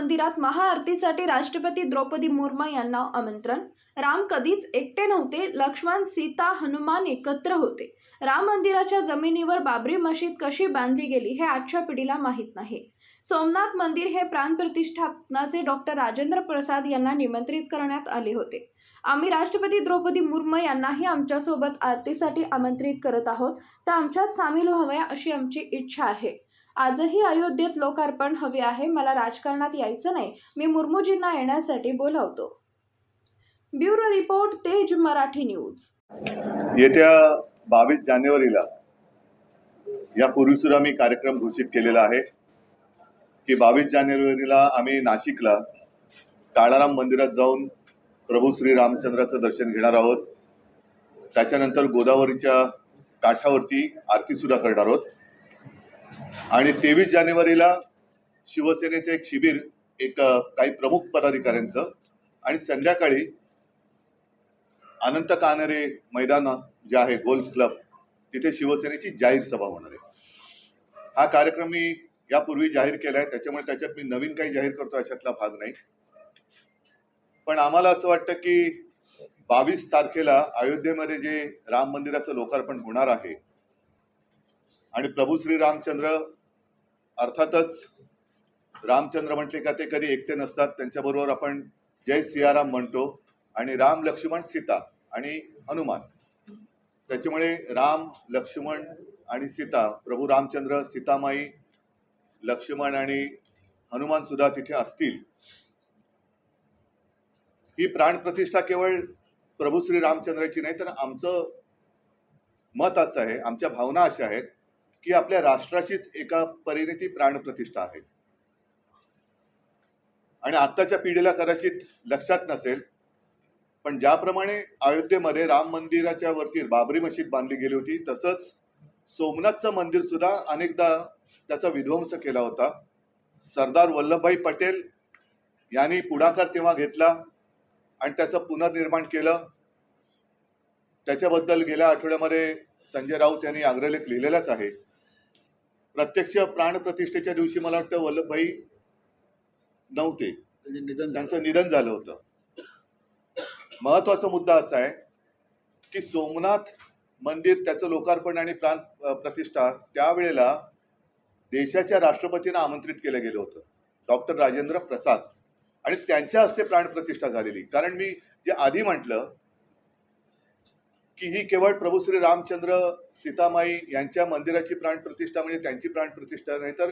मंदिरात महाआरतीसाठी राष्ट्रपती द्रौपदी मुर्मू यांना आमंत्रण. राम कधीच एकटे नव्हते लक्ष्मण सीता हनुमान एकत्र होते. राम मंदिराच्या जमिनीवर बाबरी मशीद कशी बांधली गेली हे आजच्या पिढीला माहीत नाही. सोमनाथ मंदिर हे प्राणप्रतिष्ठापनाचे डॉक्टर राजेंद्र प्रसाद यांना निमंत्रित करण्यात आले होते. आम्ही राष्ट्रपती द्रौपदी मुर्मू यांनाही आमच्यासोबत आरतीसाठी आमंत्रित करत आहोत. तर आमच्यात सामील व्हाव्या अशी आमची इच्छा आहे. आजही अयोध्येत लोकार्पण हवे आहे मला राजकारणात यायचं नाही. मी मुर्मूजींना येण्यासाठी बोलावतो. ब्युरो रिपोर्ट तेज मराठी न्यूज. येत्या बावीस जानेवारीला यापूर्वी सुद्धा मी कार्यक्रम घोषित केलेला आहे. की बावीस जानेवारीला आम्ही नाशिकला काळाराम मंदिरात जाऊन प्रभू श्री रामचंद्राचं दर्शन घेणार आहोत. त्याच्यानंतर गोदावरीच्या काठावरती आरतीसुद्धा करणार आहोत. आणि तेवीस जानेवारीला शिवसेनेचं एक शिबिर एक काही प्रमुख पदाधिकाऱ्यांचं. आणि संध्याकाळी अनंत कानरे मैदान जे आहे गोल्फ क्लब तिथे शिवसेनेची जाहीर सभा होणार आहे. हा कार्यक्रम मी यापूर्वी जाहीर केला आहे त्याच्यामुळे त्याच्यात मी नवीन काही जाहीर करतो अशातला भाग नाही. पण आम्हाला असं वाटतं की बावीस तारखेला अयोध्येमध्ये जे राम मंदिराचं लोकार्पण होणार आहे आणि प्रभू श्री रामचंद्र अर्थातच रामचंद्र म्हटले का ते कधी एकटे नसतात. त्यांच्याबरोबर आपण जय सियाराम म्हणतो आणि राम लक्ष्मण सीता आणि हनुमान. त्याच्यामुळे राम लक्ष्मण आणि सीता प्रभू रामचंद्र सीतामाई लक्ष्मण आणि हनुमान सुद्धा तिथे असतील. ही प्राणप्रतिष्ठा केवळ प्रभू श्री रामचंद्राची नाही तर आमचं मत असं आहे आमच्या भावना अशा आहेत की आपल्या राष्ट्राचीच एका परीने ती प्राणप्रतिष्ठा आहे. आणि आत्ताच्या पिढीला कदाचित लक्षात नसेल पण ज्याप्रमाणे अयोध्येमध्ये राम मंदिराच्या वरती बाबरी मशीद बांधली गेली होती तसंच सोमनाथचं मंदिर सुद्धा अनेकदा त्याचा विध्वंस केला होता. सरदार वल्लभभाई पटेल यांनी पुढाकार तेव्हा घेतला आणि त्याचं पुनर्निर्माण केलं. त्याच्याबद्दल गेल्या आठवड्यामध्ये संजय राऊत यांनी अग्रलेख लिहिलेलाच आहे. प्रत्यक्ष प्राणप्रतिष्ठेच्या दिवशी मला वाटतं वल्लभभाई नव्हते. त्यांचे निधन झालं. त्यांचं निधन झालं होतं. महत्त्वाचा मुद्दा असा आहे की सोमनाथ मंदिर त्याचं लोकार्पण आणि प्राण प्रतिष्ठा त्यावेळेला देशाच्या राष्ट्रपतींना आमंत्रित केलं गेलं होतं. डॉक्टर राजेंद्र प्रसाद. आणि त्यांच्या हस्ते प्राणप्रतिष्ठा झालेली. कारण मी जे आधी म्हटलं की ही केवळ प्रभू श्री रामचंद्र सीतामाई यांच्या मंदिराची प्राणप्रतिष्ठा म्हणजे त्यांची प्राणप्रतिष्ठा नाही तर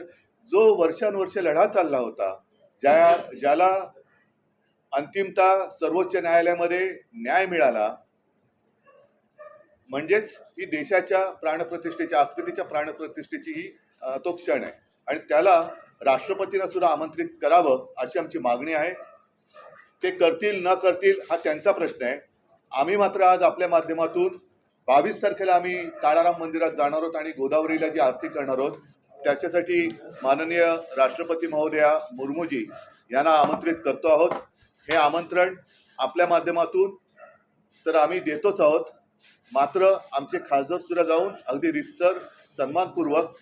जो वर्षानुवर्ष लढा चालला होता ज्या ज्याला अंतिमता सर्वोच्च न्यायालयामध्ये न्याय मिळाला म्हणजेच ही देशाच्या प्राणप्रतिष्ठेच्या अस्मितेच्या प्राणप्रतिष्ठेची ही तो क्षण आहे. आणि त्याला राष्ट्रपतींना सुद्धा आमंत्रित करावं अशी आमची मागणी आहे. ते करतील न करतील हा त्यांचा प्रश्न आहे. आम्ही मात्र आज आपल्या माध्यमातून बावीस तारखेला आम्ही काळाराम मंदिरात जाणार आहोत आणि गोदावरीला जी आरती करणार आहोत त्याच्यासाठी माननीय राष्ट्रपती महोदया मुर्मूजी यांना आमंत्रित करतो आहोत. हे आमंत्रण आपल्या माध्यमातून तर आम्ही देतोच आहोत. मात्र आमचे खासदार सुद्धा जाऊन अगदी रितसर सन्मानपूर्वक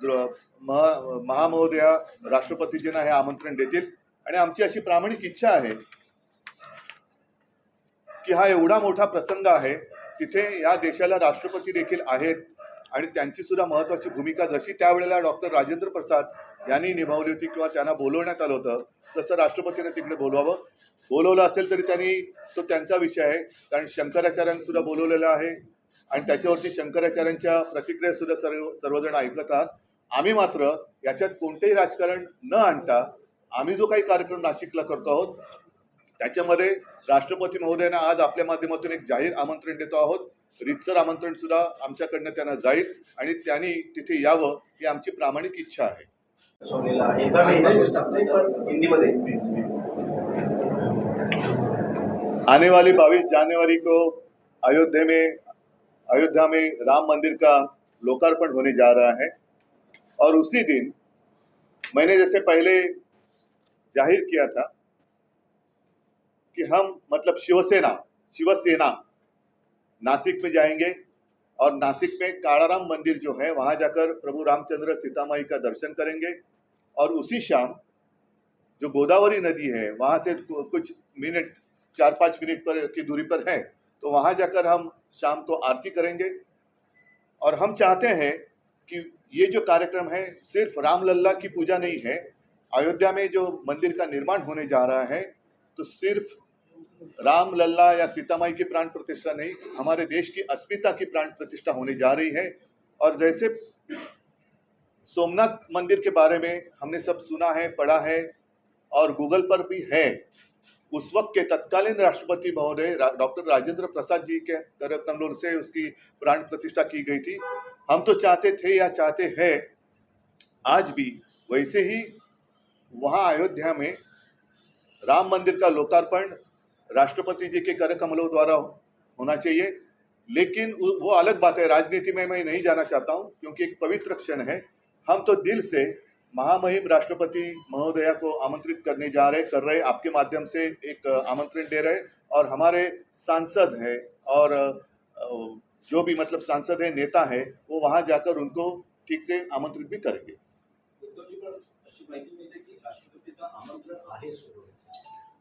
द्र- महा महामहोदया राष्ट्रपतीजींना हे आमंत्रण देतील. आणि आमची अशी प्रामाणिक इच्छा आहे की हा एवढा मोठा प्रसंग आहे तिथे या देशाला राष्ट्रपती देखील आहेत आणि त्यांची सुद्धा महत्वाची भूमिका जशी त्यावेळेला डॉक्टर राजेंद्र प्रसाद यांनी निभावली होती किंवा त्यांना बोलवण्यात आलं होतं तसं राष्ट्रपतीने तिकडे बोलवावं. बोलवलं असेल तरी त्यांनी तो त्यांचा विषय आहे कारण शंकराचार्यांनी बोलवलेला आहे आणि त्याच्यावरती शंकराचार्यांच्या प्रतिक्रियासुद्धा सर्व सर्वजण ऐकत आहात. आम्ही मात्र याच्यात कोणतेही राजकारण न आणता आम्ही जो काही कार्यक्रम नाशिकला करतो आहोत त्याच्यामध्ये राष्ट्रपती महोदयांना आज आपल्या माध्यमातून एक जाहीर आमंत्रण देतो आहोत. रितसर आमंत्रण सुद्धा आमच्याकडनं त्यांना जाईल आणि त्यांनी तिथे यावं ही आमची प्रामाणिक इच्छा आहे. आने वाली 22 जनवरी को अयोध्या में अयोध्या में राम मंदिर का लोकार्पण होने जा रहा है और उसी दिन मैंने जैसे पहले जाहिर किया था कि हम मतलब शिवसेना शिवसेना, नासिक में जाएँगे और नासिक में काड़ाराम मंदिर जो है, वहाँ जाकर प्रभु रामचंद्र सीतामाई का दर्शन करेंगे और उसी शाम जो गोदावरी नदी है, वहाँ से कुछ मिनट चार पाँच मिनट पर की दूरी पर है तो वहाँ जाकर हम शाम को आरती करेंगे। और हम चाहते हैं कि ये जो कार्यक्रम है, सिर्फ़ रामलल्ला की पूजा नहीं है, अयोध्या में जो मंदिर का निर्माण होने जा रहा है तो सिर्फ़ राम लल्ला या सीतामाई की प्राण प्रतिष्ठा नहीं, हमारे देश की अस्मिता की प्राण प्रतिष्ठा होने जा रही है। और जैसे सोमनाथ मंदिर के बारे में हमने सब सुना है, पढ़ा है, और गूगल पर भी है, उस वक्त के तत्कालीन राष्ट्रपति महोदय डॉक्टर राजेंद्र प्रसाद जी के तरफ़ कमलों से उसकी प्राण प्रतिष्ठा की गई थी। हम तो चाहते थे या चाहते हैं, आज भी वैसे ही वहाँ अयोध्या में राम मंदिर का लोकार्पण राष्ट्रपति जी के कर कमलों द्वारा होना चाहिए। लेकिन वो अलग बात है, राजनीति में मैं नहीं जाना चाहता हूँ, क्योंकि एक पवित्र क्षण है। हम तो दिल से महामहिम राष्ट्रपति महोदया को आमंत्रित करने जा रहे, कर रहे, आपके माध्यम से एक आमंत्रण दे रहे, और हमारे सांसद है, और जो भी मतलब सांसद है, नेता है, वो वहाँ जाकर उनको ठीक से आमंत्रित भी करेंगे।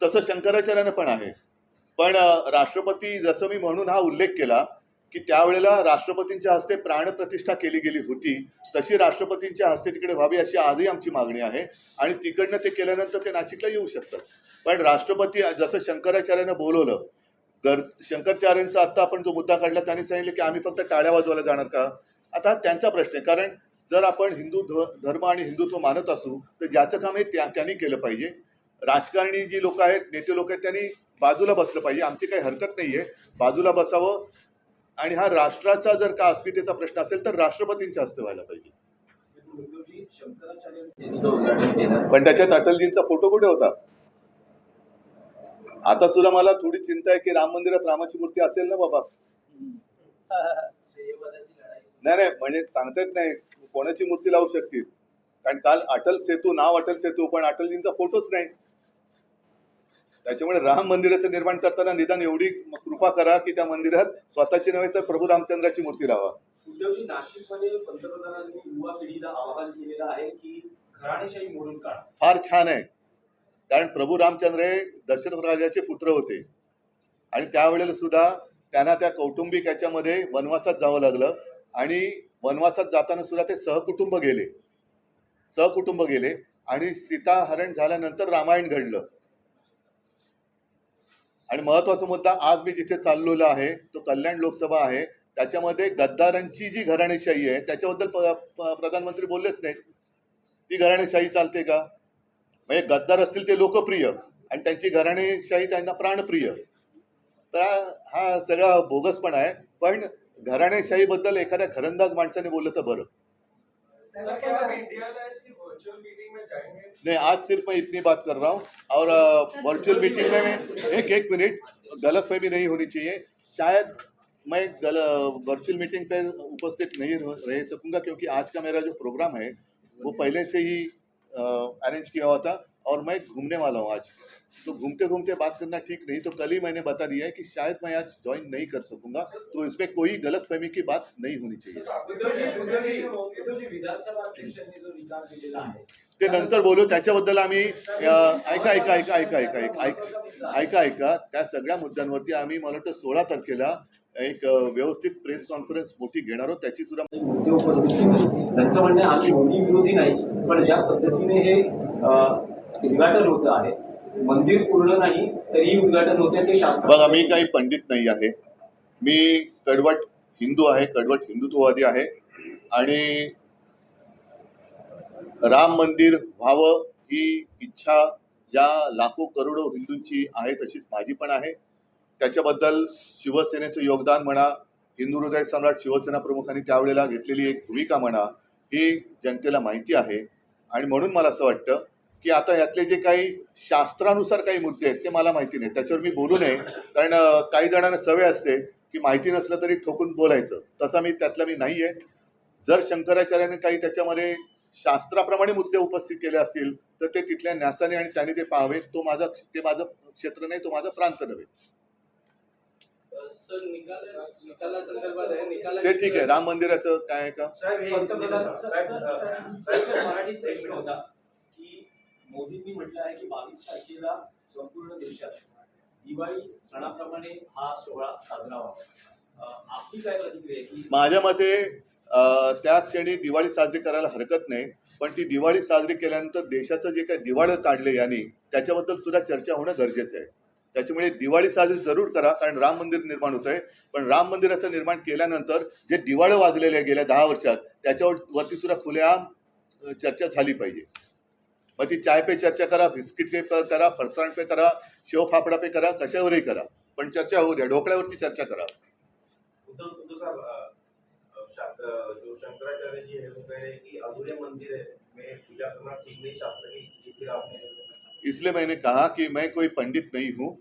तसं शंकराचार्यानं पण आहे. पण राष्ट्रपती जसं मी म्हणून हा उल्लेख केला की त्यावेळेला राष्ट्रपतींच्या हस्ते प्राणप्रतिष्ठा केली गेली होती तशी राष्ट्रपतींच्या हस्ते तिकडे व्हावी अशी आजही आमची मागणी आहे. आणि तिकडनं ते केल्यानंतर ते नाशिकला येऊ शकतात. पण राष्ट्रपती जसं शंकराचार्यानं बोलवलं गर शंकराचार्यांचा आत्ता आपण जो मुद्दा काढला त्यांनी सांगितलं की आम्ही फक्त टाळ्या वाजवायला जाणार का? आता त्यांचा प्रश्न आहे. कारण जर आपण हिंदू ध धर्म आणि हिंदुत्व मानत असू तर ज्याचं काम हे त्या त्यांनी केलं पाहिजे. राजकारणी जी लोक आहेत नेते लोक आहेत त्यांनी बाजूला बसलं पाहिजे. आमची काही हरकत नाही आहे बाजूला बसावं. आणि हा राष्ट्राचा जर का अस्मितेचा प्रश्न असेल तर राष्ट्रपतींच्या हस्ते व्हायला पाहिजे. पण त्याच्यात अटलजींचा फोटो कुठे होता? आता सुद्धा मला थोडी चिंता आहे की राम मंदिरात रामाची मूर्ती असेल ना बाबा. नाही नाही म्हणजे सांगता येत नाही. कोणाची मूर्ती लावू शकतील? कारण काल अटल सेतू नाव अटल सेतू पण अटलजींचा फोटोच नाही. त्याच्यामुळे राम मंदिराचं निर्माण करताना निदान एवढी कृपा करा की त्या मंदिरात स्वतःची नव्हे तर प्रभू रामचंद्राची मूर्ती लावा. उद्धवजी नाशिकमध्ये पंतप्रधानांनी युवा पिढीला आवाहन केलेलं आहे की घराणेशाही मोडून काढा. फार छान आहे. कारण प्रभू रामचंद्र हे दशरथ राजाचे पुत्र होते. आणि त्यावेळेला सुद्धा त्यांना त्या कौटुंबिक याच्यामध्ये वनवासात जावं लागलं. आणि वनवासात जाताना सुद्धा ते सहकुटुंब गेले. सहकुटुंब गेले. आणि सीताहरण झाल्यानंतर रामायण घडलं. आणि महत्त्वाचा मुद्दा आज मी जिथे चाललेलो आहे तो कल्याण लोकसभा आहे. त्याच्यामध्ये गद्दारांची जी घराणेशाही आहे त्याच्याबद्दल प- प- प्रधानमंत्री बोललेच नाही ती घराणेशाही चालते का? म्हणजे गद्दार असतील ते लोकप्रिय आणि त्यांची घराणेशाही त्यांना प्राणप्रिय. तर हा सगळा बोगसपणा आहे. पण घराणेशाहीबद्दल एखाद्या घरंदाज माणसाने बोललं तर बरं. नहीं आज सिर्फ मैं इतनी बात कर रहा हूँ और वर्चुअल मीटिंग में मैं एक एक मिनट गलत फहमी नहीं होनी चाहिए। शायद मैं गल वर्चुअल मीटिंग पर उपस्थित नहीं रह रह सकूंगा क्योंकि आज का मेरा जो प्रोग्राम है वो पहले से ही अरेंज किया हुआ था और मैं घूमने वाला हूँ आज। तो घूमते घूमते बात करना ठीक नहीं तो कल ही मैंने बता दिया है कि शायद मैं आज ज्वाइन नहीं कर सकूंगा तो इसमें कोई गलत फहमी की बात नहीं होनी चाहिए। ते नंतर बोलू त्याच्याबद्दल आम्ही ऐका ऐका ऐका ऐका ऐका ऐका ऐका ऐका ऐका. त्या सगळ्या मुद्द्यांवरती आम्ही मला वाटतं सोळा तारखेला एक व्यवस्थित प्रेस कॉन्फरन्स मोठी घेणार आहोत त्याची सुद्धा त्यांचं म्हणणं आहे, आम्ही मोदी विरोधी नाही पण ज्या पद्धतीने हे उद्घाटन होत आहे मंदिर पूर्ण नाही तरी उद्घाटन होते ते शास्त्र बघा मी काही पंडित नाही आहे. मी कडवट हिंदू आहे कडवट हिंदुत्ववादी आहे. आणि राम मंदिर व्हावं ही इच्छा या लाखो करोडो हिंदूंची आहे तशीच माझी पण आहे. त्याच्याबद्दल शिवसेनेचं योगदान म्हणा हिंदू हृदय सम्राट शिवसेना प्रमुखांनी त्यावेळेला घेतलेली एक भूमिका म्हणा ही जनतेला माहिती आहे. आणि म्हणून मला असं वाटतं की आता यातले जे काही शास्त्रानुसार काही मुद्दे आहेत ते मला माहिती नाही त्याच्यावर मी बोलू नये. कारण काही जणांना सवय असते की माहिती नसलं तरी ठोकून बोलायचं. तसा मी त्यातला मी नाही आहे जर शंकराचार्याने काही त्याच्यामध्ये शास्त्राप्रमाणे मुद्दे उपस्थित केले असतील तर ते तिथल्या न्यासाने आणि त्याने ते पाहावेत तो माझा ते माझं क्षेत्र नाही तो माझा प्रांत नव्हे सर निकाल निकाला संदर्भात आहे निकाला ते ठीक आहे राम मंदिराचं काय आहे का? हे मराठीत प्रश्न होता मोदींनी म्हटलं आहे की बावीस तारखेला संपूर्ण देशात दिवाळी सणाप्रमाणे हा सोहळा साजरा व्हावा. आपली काय प्रतिक्रिया आहे की माझ्या मते त्या क्षणी दिवाळी साजरी करायला हरकत नाही पण ती दिवाळी साजरी केल्यानंतर देशाचं जे काही दिवाळं काढले यांनी त्याच्याबद्दल सुद्धा चर्चा होणं गरजेचं आहे. त्याच्यामुळे दिवाळी साजरी जरूर करा कारण राम मंदिर निर्माण होत आहे पण राम मंदिराचं निर्माण केल्यानंतर जे दिवाळं वाजलेले गेल्या दहा वर्षात त्याच्यावर सुद्धा खुलेआम चर्चा झाली पाहिजे. मग ती चाय पे चर्चा करा बिस्किट पे करा फरसाण पे करा शेव फाफडा पे करा कशावरही करा पण चर्चा होऊ द्या ढोकळ्यावरती चर्चा करा. जो शंकराचार्य जी है वो कह रहे हैं कि अधूरे मंदिर है पूजा करना ठीक नहीं शास्त्र की आपने इसलिए मैंने कहा कि मैं कोई पंडित नहीं हूँ।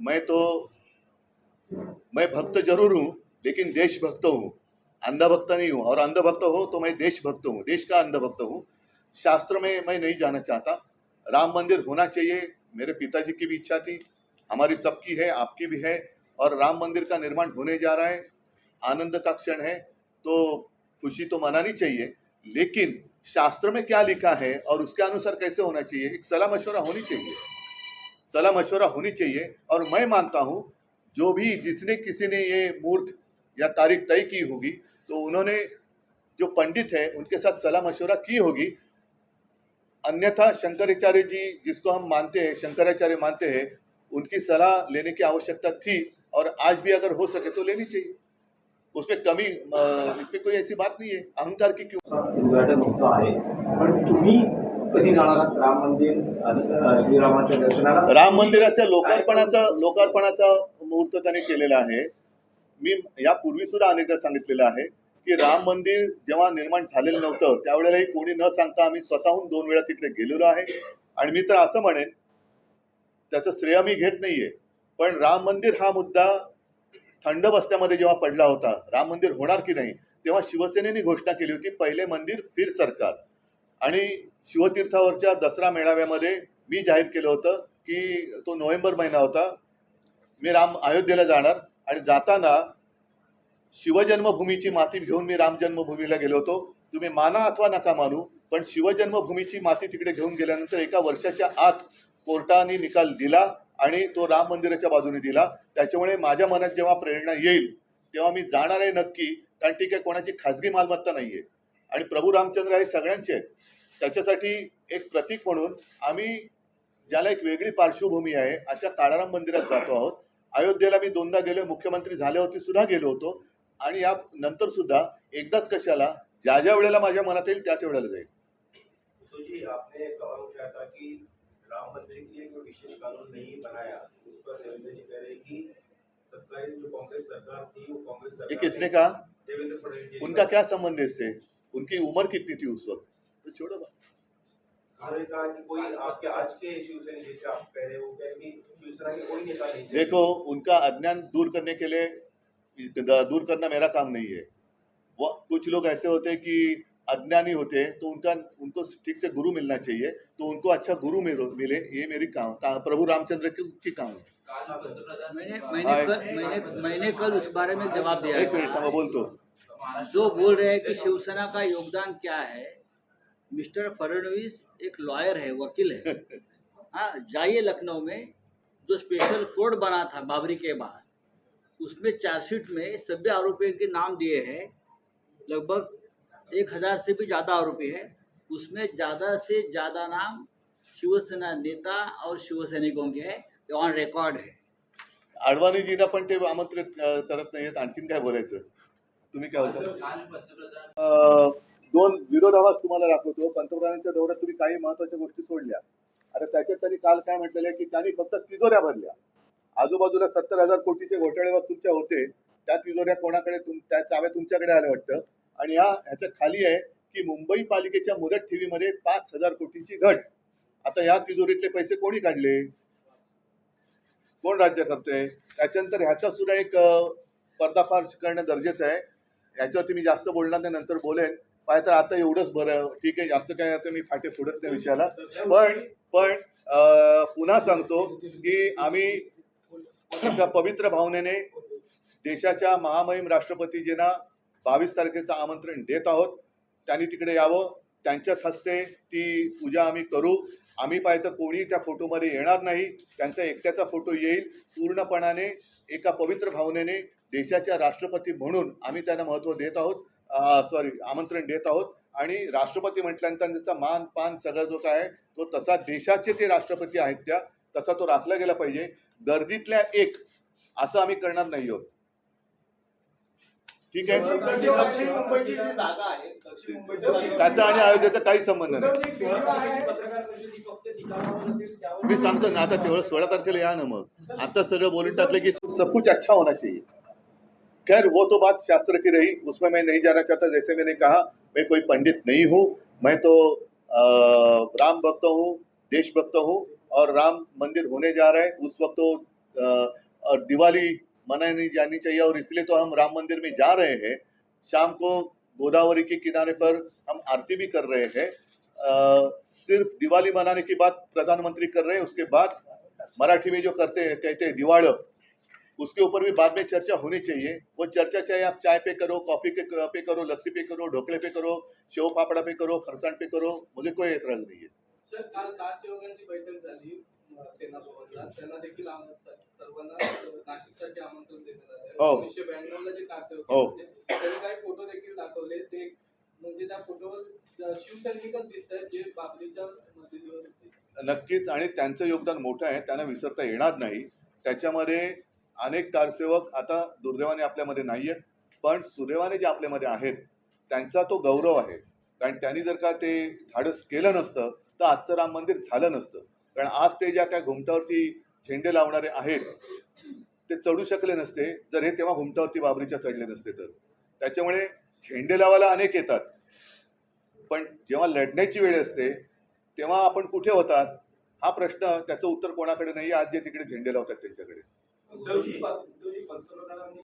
मैं तो मैं भक्त ज़रूर हूँ, लेकिन देशभक्त हूँ। अंधभक्त नहीं हूँ। और अंधभक्त हो तो मैं देशभक्त हूँ। देश का अंधभक्त हूँ। शास्त्र में मैं नहीं जाना चाहता। राम मंदिर होना चाहिए। मेरे पिताजी की भी इच्छा थी। हमारी सबकी है, आपकी भी है। और राम मंदिर का निर्माण होने जा रहा है। आनंद का क्षण है। तो खुशी तो मनानी चाहिए। लेकिन शास्त्र में क्या लिखा है और उसके अनुसार कैसे होना चाहिए? एक सलाह मशवरा होनी चाहिए। सलाह मशवरा होनी चाहिए और मैं मानता हूँ, जो भी जिसने किसी ने ये मूर्त या तारीख तय की होगी तो उन्होंने जो पंडित है, उनके साथ सलाह मशवरा की होगी। अन्यथा शंकराचार्य जी, जिसको हम मानते हैं, शंकराचार्य मानते हैं, उनकी सलाह लेने की आवश्यकता थी और आज भी अगर हो सके तो लेनी चाहिए। उसमें कमी इसमें कोई ऐसी बात नहीं है। अहंकार की क्यों? उद्घाटन होतं आहे. पण तुम्ही कधी जाणार राम मंदिर श्रीरामाच्या दर्शनाला? राम मंदिराच्या लोकार्पणाचा लोकार्पणाचा मुहूर्त त्याने केलेला आहे. मी यापूर्वी सुद्धा अनेकदा सांगितलेलं आहे की राम मंदिर जेव्हा निर्माण झालेलं नव्हतं त्यावेळेलाही कोणी न सांगता आम्ही स्वतःहून दोन वेळा तिकडे गेलेलो आहे. आणि मी तर असं म्हणेन त्याचं श्रेय मी घेत नाहीये. पण राम मंदिर हा मुद्दा थंड बस्त्यामध्ये जेव्हा पडला होता राम मंदिर होणार की नाही तेव्हा शिवसेनेने घोषणा केली होती पहिले मंदिर फिर सरकार. आणि शिवतीर्थावरच्या दसरा मेळाव्यामध्ये मी जाहीर केलं होतं की तो नोव्हेंबर महिना होता मी राम अयोध्येला जाणार आणि जाताना शिवजन्मभूमीची माती घेऊन मी राम जन्मभूमीला गेलो होतो. तुम्ही माना अथवा नका मानू पण शिवजन्मभूमीची माती तिकडे घेऊन गेल्यानंतर एका वर्षाच्या आत कोर्टाने निकाल दिला. आणि तो राम मंदिराच्या बाजूने दिला. त्याच्यामुळे माझ्या मनात जेव्हा प्रेरणा येईल तेव्हा मी जाणार आहे नक्की. कारण ती काय कोणाची खाजगी मालमत्ता नाही आहे आणि प्रभू रामचंद्र हे सगळ्यांचे आहेत. त्याच्यासाठी एक प्रतीक म्हणून आम्ही ज्याला एक वेगळी पार्श्वभूमी आहे अशा काळाराम मंदिरात जातो आहोत. अयोध्येला मी दोनदा गेलो मुख्यमंत्री झाल्यावरती सुद्धा गेलो होतो. आणि या नंतर सुद्धा एकदाच कशाला ज्या ज्या वेळेला माझ्या मनात येईल त्या त्या वेळेला जाईल राम मंदिर के लिए कोई विशेष कानून नहीं बनाया। उस पर देवेंद्र जी कह रहे हैं कि तत्कालीन जो कांग्रेस सरकार थी वो कांग्रेस ये किसने कहा? देवेंद्र फडणवीस उनका क्या संबंध है इससे? उनकी उम्र कितनी थी उस वक्त? तो छोड़ो बात। हो। देखो उनका अज्ञान दूर करने के लिए दूर करना मेरा काम नहीं है। वो कुछ लोग ऐसे होते हैं कि अज्ञानी होते हैं तो उनका उनको ठीक से गुरु मिलना चाहिए तो उनको अच्छा गुरु मिलो- ये मेरी काम, काम प्रभु रामचंद्र की, की काम है। मैंने हाँ, मैंने कल मैंने मैंने कल उस बारे में जवाब दिया एक मिनट था। मैं बोलतो जो बोल रहे हैं कि शिवसेना का योगदान क्या है मिस्टर फडणवीस एक लॉयर है वकील है। हाँ जाइए लखनऊ में जो स्पेशल कोर्ट बना था बाबरी के बाद उसमें चार्जशीट में सभी आरोपियों के नाम दिए हैं लगभग एक हजार से भी ज़्यादा आरोपी है। उसमें ज़्यादा से ज़्यादा नाम शिवसेना नेता और शिवसैनिकों के है। ऑन रेकॉर्ड है। अडवाणीजींना पण ते आमंत्रित करत नाहीयेत. आणखीन काय बोलायचं? तुम्ही काय होता दोन विरोध आवाज दोन विरोधाभास तुम्हाला दाखवतो. पंतप्रधानांच्या दौऱ्यात तुम्ही काही महत्त्वाच्या गोष्टी सोडल्या. अरे त्याच्यात त्यांनी काल काय म्हटलेलं की त्यांनी फक्त तिजोऱ्या भरल्या. आजूबाजूला सत्तर हजार कोटीचे घोटाळे तुमच्या होते. त्या तिजोऱ्या कोणाकडे तुम त्या चाव्या तुमच्याकडे आल्या वाटतं? आणि या ह्याच्या खाली आहे की मुंबई पालिकेच्या मुदत ठेवीमध्ये पाच हजार कोटींची घट. आता या तिजोरीतले पैसे कोणी काढले? कोण राज्य करते? त्याच्यानंतर ह्याचा सुद्धा एक पर्दाफाश करणं गरजेचं आहे. याच्यावरती मी जास्त बोलणार नाही नंतर बोलेन. पाहिजे तर आता एवढंच बरं. ठीक आहे जास्त काय आता मी फाटे फोडत नाही विषयाला. पण पण पुन्हा सांगतो की आम्ही पवित्र भावनेने देशाच्या महामहिम राष्ट्रपतीजींना बावीस तारखेचं आमंत्रण देत आहोत. त्यांनी तिकडे यावं. त्यांच्याच हस्ते ती पूजा आम्ही करू. आम्ही पाहिजे कोणी त्या फोटोमध्ये येणार नाही. त्यांचा एकट्याचा फोटो येईल. पूर्णपणाने एका पवित्र भावनेने देशाच्या राष्ट्रपती म्हणून आम्ही त्यांना महत्त्व देत आहोत. सॉरी आमंत्रण देत आहोत. आणि राष्ट्रपती म्हटल्यानंतर त्याचा मान पान सगळं जो काय आहे तो तसा देशाचे ते राष्ट्रपती आहेत त्या तसा तो राखला गेला पाहिजे. गर्दीतल्या एक असं आम्ही करणार नाही आहोत. ठीक आहे. दक्षिण मुंबईची जी जागा आहे दक्षिण मुंबईची त्याचा आणि अयोध्येचा काही संबंध नाही. मी सांगतो ना आता तेवढं सोळा तारखेला या ना मग. आता सगळं बोलून टाकलं की सब कुछ अच्छा होना चाहिए. खैर वो तो बात शास्त्र की रही उसमें मैं नहीं जाना चाहता जैसे मैंने कहा मैं कोई पंडित नहीं हूँ मैं तो अ, राम भक्त हूँ देशभक्त हूँ और राम मंदिर होने जा रहा है उस वक्त तो और दिवाली मनानी जानी चाहिए और इसलिए तो हम राम मंदिर में जा रहे हैं। शाम को गोदावरी के किनारे पर हम आरती भी कर रहे हैं। सिर्फ़ दिवाली मनाने की बात प्रधानमंत्री कर रहे हैं, उसके बाद मराठी में जो करते हैं, कहते हैं दिवाड़ उसके ऊपर भी बाद में चर्चा होनी चाहिए। वो चर्चा चाहे आप चाय पे करो, कॉफ़ी के पे करो, लस्सी पे करो, ढोकले पे करो, शेव पापड़ा पे करो फरसाण पे करो, मुझे कोई एतराज़ नहीं है। सर, काल कार सेवकांची बैठक झाली सेना भवनला त्यांना देखील आम- स- सर्वांना नाशिकसाठी आमंत्रण देण्यात आलं. हो. एकोणीसशे ब्याण्णव ला जे कार सेवक हो. होते त्यांनी काही फोटो देखील दाखवले. ते म्हणजे त्या फोटोवर शिवसैनिकच दिसत आहेत जे बाबरीच्या मशिदीवर होते. नक्कीच. आणि त्यांचं योगदान मोठं आहे. त्यांना विसरता येणार नाही. त्याच्यामध्ये अनेक कारसेवक आता दुर्दैवाने आपल्यामध्ये नाही आहेत पण सुदैवाने जे आपल्यामध्ये आहेत त्यांचा तो गौरव आहे. कारण त्यांनी जर का ते धाडस केलं नसतं तर आजचं राम मंदिर झालं नसतं. कारण आज ते ज्या काय घुमटावरती झेंडे लावणारे आहेत ते चढू शकले नसते. जर हे तेव्हा घुमटावरती बाबरीच्या चढले नसते तर. त्याच्यामुळे झेंडे लावायला अनेक येतात. पण जेव्हा लढण्याची वेळ असते तेव्हा आपण कुठे होतात? हा प्रश्न त्याचं उत्तर कोणाकडे नाही आज जे तिकडे झेंडे लावतात त्यांच्याकडे.